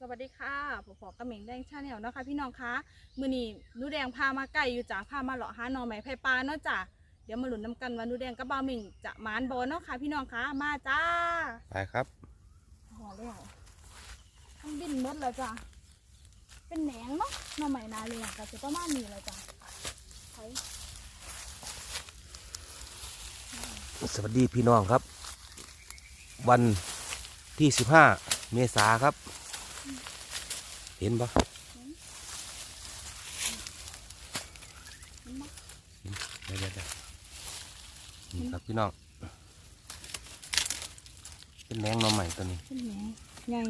สวัสดีค่ะผมขอกระเหม่งแดงชาแนลเนาะคะ พี่น้องคะมือนี้หนูแดงพามาไก่อยู่จ้าพามาเลาะหาหน่อไม้ไผ่ปลาเนาะจ้ะเดี๋ยวมาหลุนน้ำกันว่าหนูแดงกับบ่าวหมิงจะหมานบอเนาะค่ะ พี่น้องคะมาจ้าไปครับหัวแล้วทั้งบินหมดแล้วจ้ะเป็นแหนงเนาะหน่อไม้นาเรียงก็จะประมาณนี้แล้วจ้ะไปสวัสดีพี่น้องครับ วันที่สิบห้าเมษาครับ เห็นปะเห็นไหมเดี๋ยวเดี๋ยวเดี๋ยวนี่ครับพี่น้อง เป็นแหนงหน้อใหม่ตัวนี้เป็นแหนงใหญ่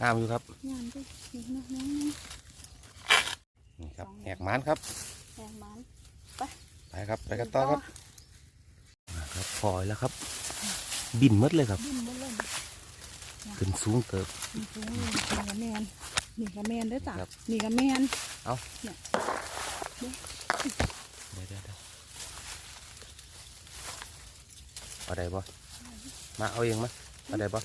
งามอยู่ครับงามด้วยนี่เนาะแหนงนี่ครับแหกหมันครับแหนงหมันไปครับไปกันต่อครับมาครับพลอยแล้วครับ บินหมดเลยครับบินหมดเลยขึ้นสูงเติบนี่คือนี่กระแมน นี่กระแมนเด้อจ้ะครับ นี่กระแมนเอาเนี่ยเดี๋ยวเดี๋ยวเดี๋ยวเอาได้บ่มาเอาเองมั้ยเอาได้บ่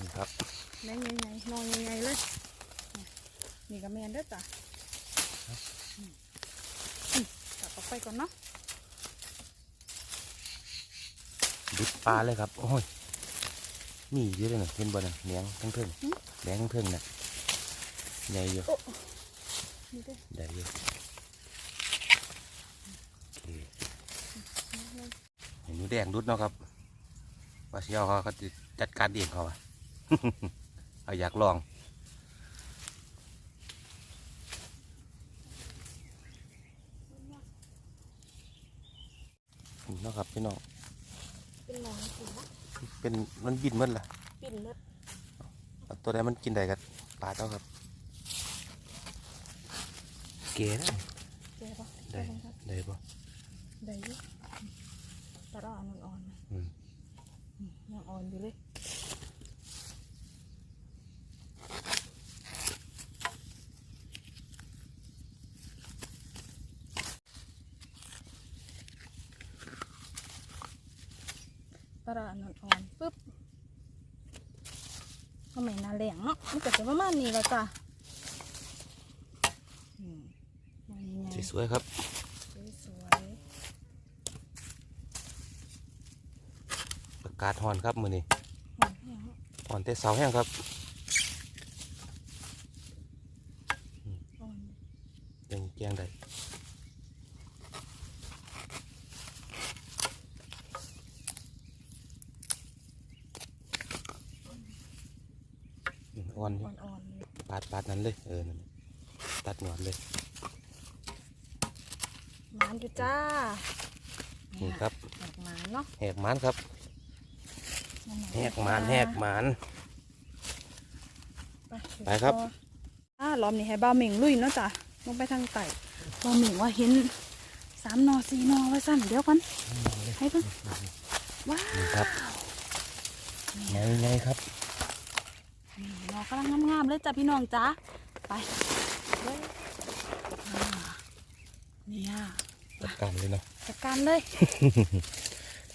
นี่ครับแมงใหญ่ๆนอนใหญ่ๆเลยนี่กระแมนเด้อจ้ะอืมอืมจับออกไปก่อนเนาะ ดุดปลาเลยครับ โอ้ยนี่เยอะเลยนะเห็นบ่น่ะแหนงทั้งเทิงแหนงทั้งเทิงน่ะใหญ่อยู่นี่เด้อได้อยู่โอเคเห็นหนูแดงดุดเนาะครับว่าเชียวเขาเขาจะจัดการเองเขาอะเอาอยากลองนี่เนาะครับพี่น้อง เป็นหนองสีนะเป็นมันบินหมันล่ะปิ่นเลือดเอาตัวใดมันกินได้กับปลาเจ้าครับ เก๋นะเจ๊ปะได้ได้ปะได้อยุ่ตาดอ่อนอ่อนๆนะอืมอืม ยังอ่อนอยู่เลย ตลาดนนอ่อนๆปุ๊บก็ไม่นาแหลงเนาะมันก็จะประมาณนี้แล้วจ้ะอืมอย่างนี้ไงสวยๆครับสวยประกาศฮอนครับมือนี้ๆหอมแห้งเนาะฮอนแต่เสาแห้งครับอ่อนยังแกงได้ อืมอ่อนอยู่อ่อนๆเลยปาดปาดนั้นเลยเออนั่นตัดหนวดเลยหมานอยู่จ้านี่ครับแหกหมานเนาะแหกหมันครับแหกหมันแหกหมันไปไปครับอ่าล้อมนี่ให้บ้าวเหม่งลุยเนาะจ้ะลงไปทางไต่บ้าวเหม่งว่าเห็นสามหนอสี่หนอไว้สั่นเดี๋ยวกันให้เพิ่งว้าวนี่ครับไงไงครับ นี่หนอกำลังงามๆเลยจ้ะพี่น้องจ้าไปเลยอ่าเนี่ยจัดการเลยเนาะจัดการเลย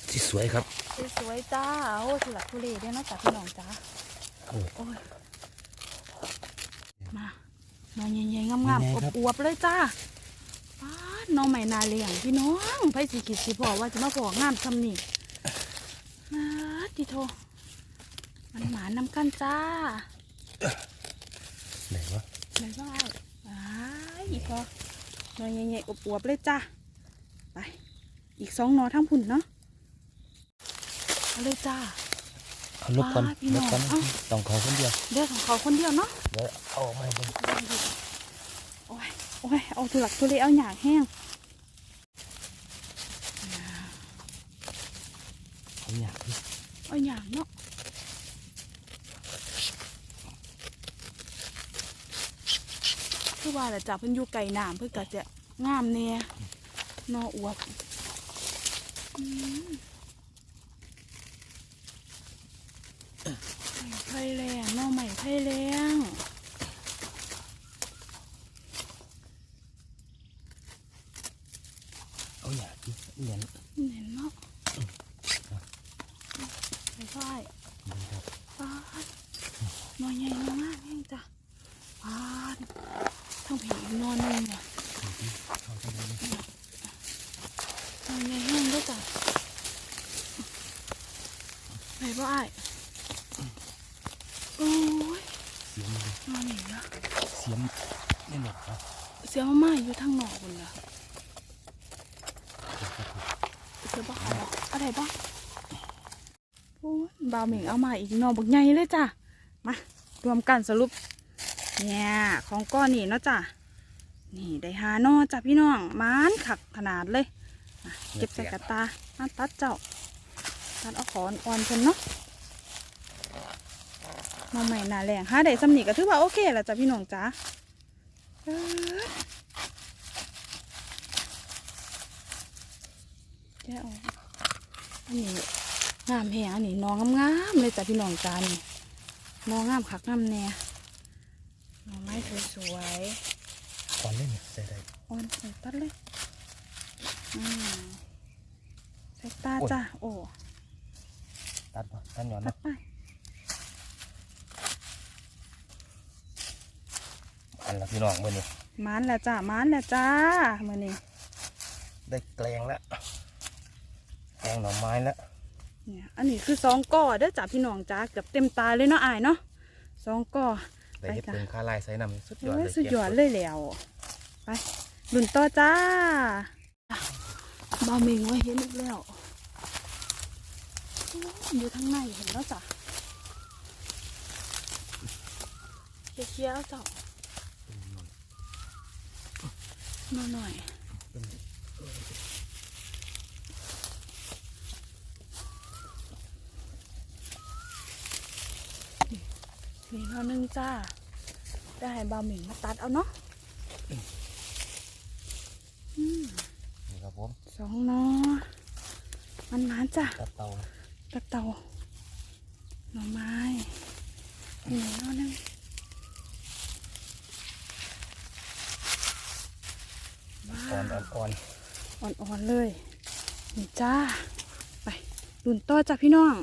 ที่สวยครับ สวยๆจ้าโอ้สลักทุเรศด้วยเนาะจ้ะพี่น้องจ้าโอ้โอ้ยมาหนอนใหญ่ๆงามใหญ่ๆครับอวบๆเลยจ้าป้าดหน้องใหม่นาเลี้ยงพี่น้องไผสิคิดสิบอกว่าจะมาบอกงามทำนี่มาดิโท มันหมานำกันจ้าไหนวะไหนว่าอ้ายอีกพอหนอนใหญ่ๆอวบๆเลยจ้าไป อีกสองหนอทั้งพุ่นเนาะเอาเลยจ้าเอาลบก่อนว้าพี่น้ลองบก่อนเอ้าต้องเขาคนเดียวเดี๋ยวของเขาคนเดียวเนาะเดี๋ยวเอาออกมาให้เบิ่งโอ้ยโอ้ยเอาถือหลักทุเรศเอาหยางแห้งเอาอยากดิเอาหยางเนาะ คือว่าแหละจับเพิ่นอยู่ไก่น้ำเพิ่นก็จะงามแน่นออวบอืมไผ่แรงนอใหม่ไผ่แรง เอาอยากดิเหมือน เห็นเนาะ พ่ายป้าดนอนใหญ่นอนมากแห้งจ้ะป้าดทั้งผี นอนหนึงเนี่ยนอนใหญ่แห้งด้วยจ้ะไหนบ่อ้ายโอ้ยเสียงนอนหนีนะเสียงไม่หมดครับเสียงมาอยู่ทางนอกคุณนะเสียบ้าอะไรบ้าโอ้ยบ่าวเหม่งเอามาอีกนอบักใหญ่เลยจ้ะมารวมกันสรุปเนี่ยของก้อนนี่เนาะจ้ะ นี่ได้หานอจ้ะพี่น้องมานขักขนาดเลยเก็บใส่กระตามาตัดเจ้าตัดเอาขอนอ่อนเพิ่นเนาะมาใหม่หนาแรงหาได้สำนีก็ถือว่าโอเคแล้วจ้ะพี่น้องจ้ะเอ้ยแกออกอันนี้งามแหงอันนี้น้องงามๆเลยจ้ะพี่น้องจ้านี่น้องงามคักงามแน่น้องไม้สวยก่ อนเล่นใส่ได้ๆอ่อนใส่ตัดเลยอืมใส่ตาจ้ะโอ้ตัดปะตัดหย่อนตันะดไปอันละพี่น้องมื่อนี้มานแล้วจ้ะมานแล้วจ้ามื่อนี้ได้แกลงแล้วแกงหน่อไม้แล้วเนี่ยอันนี้คือสองก่อเด้อจ้ะพี่น้องจ้าเกือบเต็มตาเลยเนาะอายเนาะสองก่อ ได้เห็ดไปจ้ะเพิงคาลายใส่น้ำสุดยอดโอ้เลยยสุดยอดเลยแล้วไปดุนต่อจ้าบาเมงว่าเห็นอีกแล้วโอ้อยู่ทางในเห็นแล้วจ้ะเคลียร์ๆเอาเจ้ามาหน่อย นี่เท่านึงจ้า ได้ให้บาหมิงมาตัดเอาเนาะอืมนี่ครับผมสองเนาะมันมาจ้ะตัดเตาตะเตาหน่อไม้นี่เนาะนึงว้าอ่อนวอ่อนอ่อนๆเลยนี่จ้า ไปดุนต่อจ้ะพี่น้อง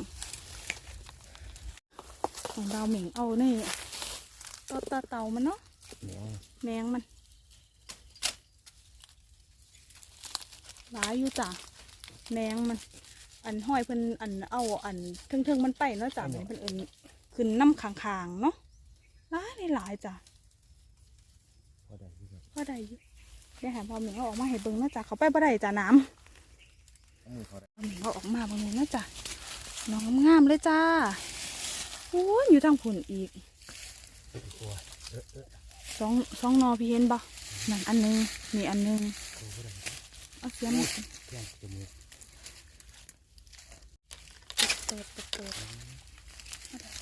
ของดาวหมิงเอานี่ต่อตาเตามันเนาะๆเหนียวแมงมันหลายอยู่จ้ะแมงมัน อันห้อยเพิ่นอันเอาอันเทิงๆมันไปเนาะจ้ะเป็นเพิ่นเอินขึ้นน้ำขางๆเนาะหลายได้หลายจ้ะพอได้พี่ครับก็ได้อยู่ได้หาพอหมิงเอาออกมาให้เบิ่งเนาะจ้ะเขาไปบ่ได้จ้ะน้เอามือพอได้ำพอหมิงเอาออกมาเบิ่งเลยเนาะจ้ะน้องงามๆเลยจ้า โอ้ยอยู่ทางผุนอีกกลัวเออเออสองสองนอพี่เห็นบ่นั่นอันหนึงนี่อันหนึงกลัวบ่ได้เอาเสียมาแข้งจมูกเปิดเปิดเปิด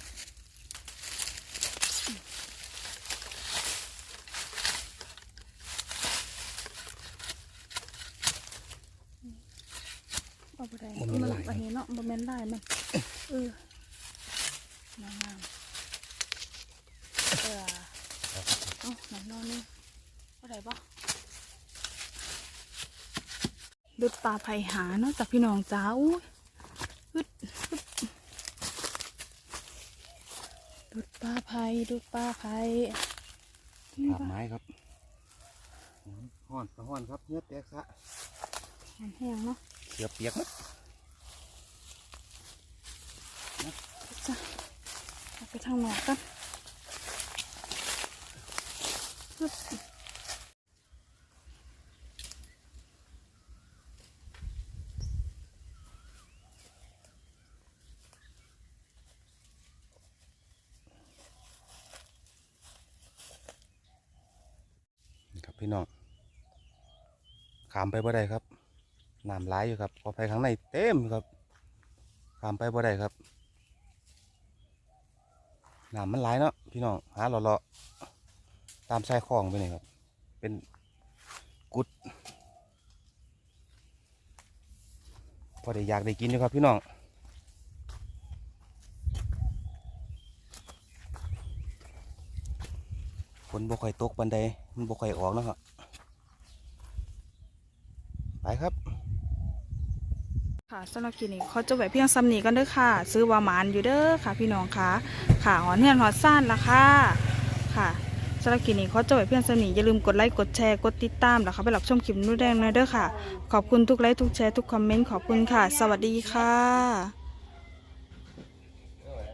เอาไปได้มันอันนี้เนาะมันแม่นได้มันเออ น้ำงามเออเอาหนังนอนนี่เอาได้ปะดุดปลาไผ่หาเนาะจากพี่น้องจ้าอุ้ยอึดอึดดูดปลาไผ่ดูดปลาไผ่นี่ขาบปะไม้ครับห้อนห้อนครับเนื้อแตกซะมันแห้งเนาะเสือเปียกนะจ้ะเอาไป ทางนอกกันอึดนี่ครับพี่น้องขามไปบ่ได้ครับน้ำไหลอยู่ครับขอไปข้างในเต็มครับขามไปบ่ได้ครับ น้ำมันไหลายเนาะพี่น้องหาเลาะๆตามชายคลองไปนี่ครับ เป็นกุด พอได้อยากได้กินอยู่ครับพี่น้องฝนบ่ค่อยตกบันไดมันบ่ค่อยออกนะครับไปครับ ค่ะสำหรับคลิปนี้เขาจะไว้เพียงซ้ำนี้กันเด้อค่ะ ซื้อวามานอยู่เด้อค่ะ พี่น้องค่ะค่ะหอนเฮือนหอนซ่านละค่ะค่ะสำหรับคลิปนี้เขาจะไว้เพียงซ้ำนี้อย่าลืมกดไลค์กดแชร์กดติดตามแล้วค่ะไปรับชมคลิปนู้นแดงหนะเด้อค่ะ ขอบคุณทุกไลค์ทุกแชร์ทุกคอมเมนต์ขอบคุณค่ะ สวัสดีค่ะ